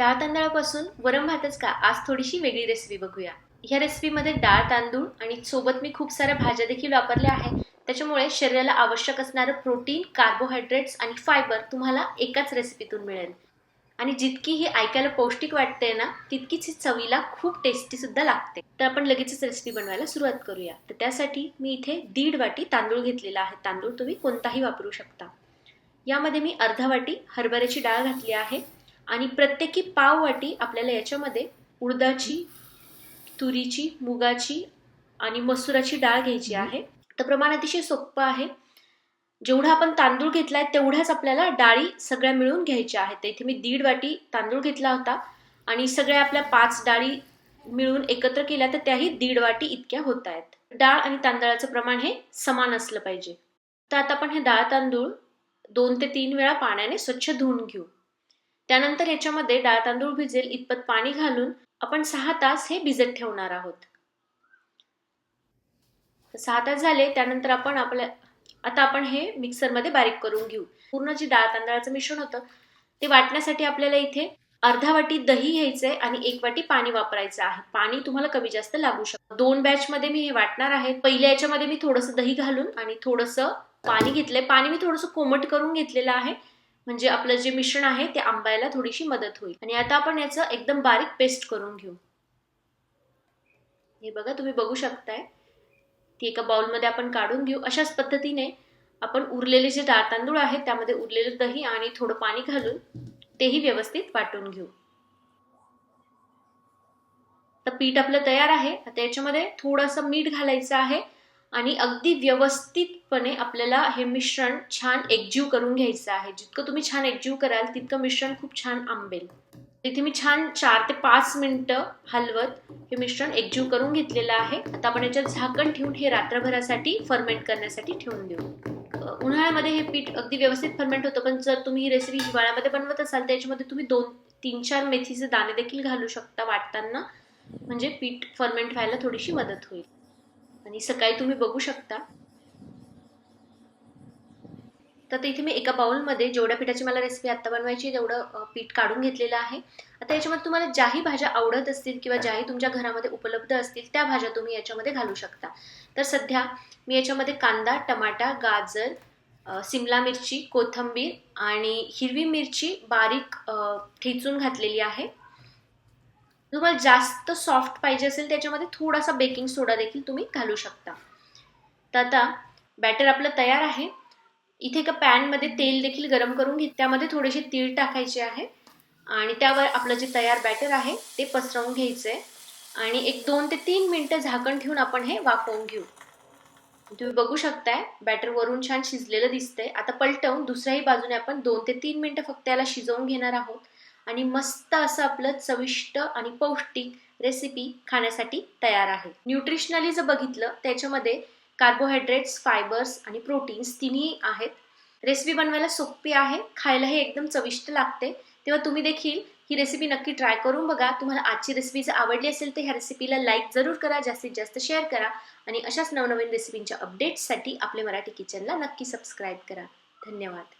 डाळ तांदळापासून वरम भातच का? आज थोडीशी वेगळी रेसिपी बघूया. ह्या रेसिपीमध्ये डाळ तांदूळ आणि सोबत मी खूप साऱ्या भाज्या देखील वापरल्या आहेत. त्याच्यामुळे शरीराला आवश्यक असणारं प्रोटीन कार्बोहायड्रेट्स आणि फायबर तुम्हाला एकाच रेसिपीतून मिळेल. आणि जितकी ही ऐकायला पौष्टिक वाटते ना तितकीच ही चवीला खूप टेस्टी सुद्धा लागते. तर आपण लगेचच रेसिपी बनवायला सुरुवात करूया. तर त्यासाठी मी इथे दीड वाटी तांदूळ घेतलेला आहे. तांदूळ तुम्ही कोणताही वापरू शकता. यामध्ये मी अर्धा वाटी हरभऱ्याची डाळ घातली आहे. आणि प्रत्येकी पाव वाटी आपल्याला याच्यामध्ये उडदाची तुरीची मुगाची आणि मसुराची डाळ घ्यायची आहे. तर प्रमाण अतिशय सोपं आहे. जेवढा आपण तांदूळ घेतलाय तेवढ्याच आपल्याला डाळी सगळ्या मिळून घ्यायच्या आहेत. तर इथे मी दीड वाटी तांदूळ घेतला होता आणि सगळ्या आपल्या पाच डाळी मिळून एकत्र केल्या तर त्याही दीड वाटी इतक्या होत आहेत. डाळ आणि तांदळाचं प्रमाण हे समान असलं पाहिजे. तर आता आपण हे डाळ तांदूळ दोन ते तीन वेळा पाण्याने स्वच्छ धुवून घेऊ. त्यानंतर याच्यामध्ये डाळ तांदूळ भिजेल इतपत पाणी घालून आपण सहा तास हे भिजत ठेवणार आहोत. सहा तास झाले त्यानंतर आपण आपल्या आता आपण हे मिक्सरमध्ये बारीक करून घेऊ. पूर्ण जे डाळ तांदळाचं मिश्रण होतं ते वाटण्यासाठी आपल्याला इथे अर्धा वाटी दही घ्यायचंय आणि एक वाटी पाणी वापरायचं आहे. पाणी तुम्हाला कमी जास्त लागू शकतं. दोन बॅचमध्ये मी हे वाटणार आहे. पहिल्या याच्यामध्ये मी थोडंसं दही घालून आणि थोडंसं पाणी घेतलंय. पाणी मी थोडंसं कोमट करून घेतलेलं आहे. म्हणजे आपलं जे मिश्रण आहे ते आंबायला थोडीशी मदत होईल. आणि आता आपण याचं एकदम बारीक पेस्ट करून घेऊ. हे बघा तुम्ही बघू शकताय. ती एका बाउलमध्ये आपण काढून घेऊ. अशाच पद्धतीने आपण उरलेले जे डाळ तांदूळ आहेत त्यामध्ये उरलेलं दही आणि थोडं पाणी घालून तेही व्यवस्थित वाटून घेऊ. तर पीठ आपलं तयार आहे. आता याच्यामध्ये थोडंसं मीठ घालायचं आहे. आणि अगदी व्यवस्थितपणे आपल्याला हे मिश्रण छान एकजीव करून घ्यायचं आहे. जितकं तुम्ही छान एकजीव कराल तितकं मिश्रण खूप छान आंबेल. इथे मी छान चार ते पाच मिनटं हलवत हे मिश्रण एकजीव करून घेतलेलं आहे. आता आपण याच्यात झाकण ठेवून हे रात्रभरासाठी फर्मेंट करण्यासाठी ठेवून देऊ. उन्हाळ्यामध्ये हे पीठ अगदी व्यवस्थित फर्मेंट होतं पण जर तुम्ही ही रेसिपी हिवाळ्यामध्ये बनवत असाल तर याच्यामध्ये तुम्ही दोन तीन चार मेथीचे दाणे देखील घालू शकता वाटताना. म्हणजे पीठ फर्मेंट व्हायला थोडीशी मदत होईल. आणि सकाळी तुम्ही बघू शकता. तर इथे मी एका बाउलमध्ये जेवढ्या पिठाची मला रेसिपी आत्ता बनवायची तेवढं पीठ काढून घेतलेलं आहे. आता याच्यामध्ये तुम्हाला ज्याही भाज्या आवडत असतील किंवा ज्याही तुमच्या घरामध्ये उपलब्ध असतील त्या भाज्या तुम्ही याच्यामध्ये घालू शकता. तर सध्या मी याच्यामध्ये कांदा टमाटा गाजर सिमला मिरची कोथंबीर आणि हिरवी मिरची बारीक ठेचून घातलेली आहे. तुम्हाला जास्त सॉफ्ट पाहिजे असेल त्याच्यामध्ये थोडासा बेकिंग सोडा देखील तुम्ही घालू शकता. तर आता बॅटर आपलं तयार आहे. इथे एका पॅनमध्ये तेल देखील गरम करून घेत त्यामध्ये थोडेसे तीळ टाकायचे आहे. आणि त्यावर आपलं जे तयार बॅटर आहे ते पसरवून घ्यायचं आहे आणि एक दोन ते तीन मिनटं झाकण ठेवून आपण हे वाफवून घेऊ. तुम्ही बघू शकताय बॅटर वरून छान शिजलेलं दिसतंय. आता पलटवून दुसऱ्याही बाजूने आपण दोन ते तीन मिनटं फक्त याला शिजवून घेणार आहोत. आणि मस्त असं आपलं चविष्ट आणि पौष्टिक रेसिपी खाण्यासाठी तयार आहे. न्यूट्रिशनली जर बघितलं त्याच्यामध्ये कार्बोहायड्रेट्स फायबर्स आणि प्रोटीन्स तिन्ही आहेत. रेसिपी बनवायला सोपी आहे खायलाही एकदम चविष्ट लागते. तेव्हा तुम्ही देखील ही रेसिपी नक्की ट्राय करून बघा. तुम्हाला आजची रेसिपी जर आवडली असेल तर ह्या रेसिपीला लाईक जरूर करा जास्तीत जास्त शेअर करा आणि अशाच नवनवीन रेसिपींच्या अपडेट्ससाठी आपल्या मराठी किचनला नक्की सबस्क्राईब करा. धन्यवाद.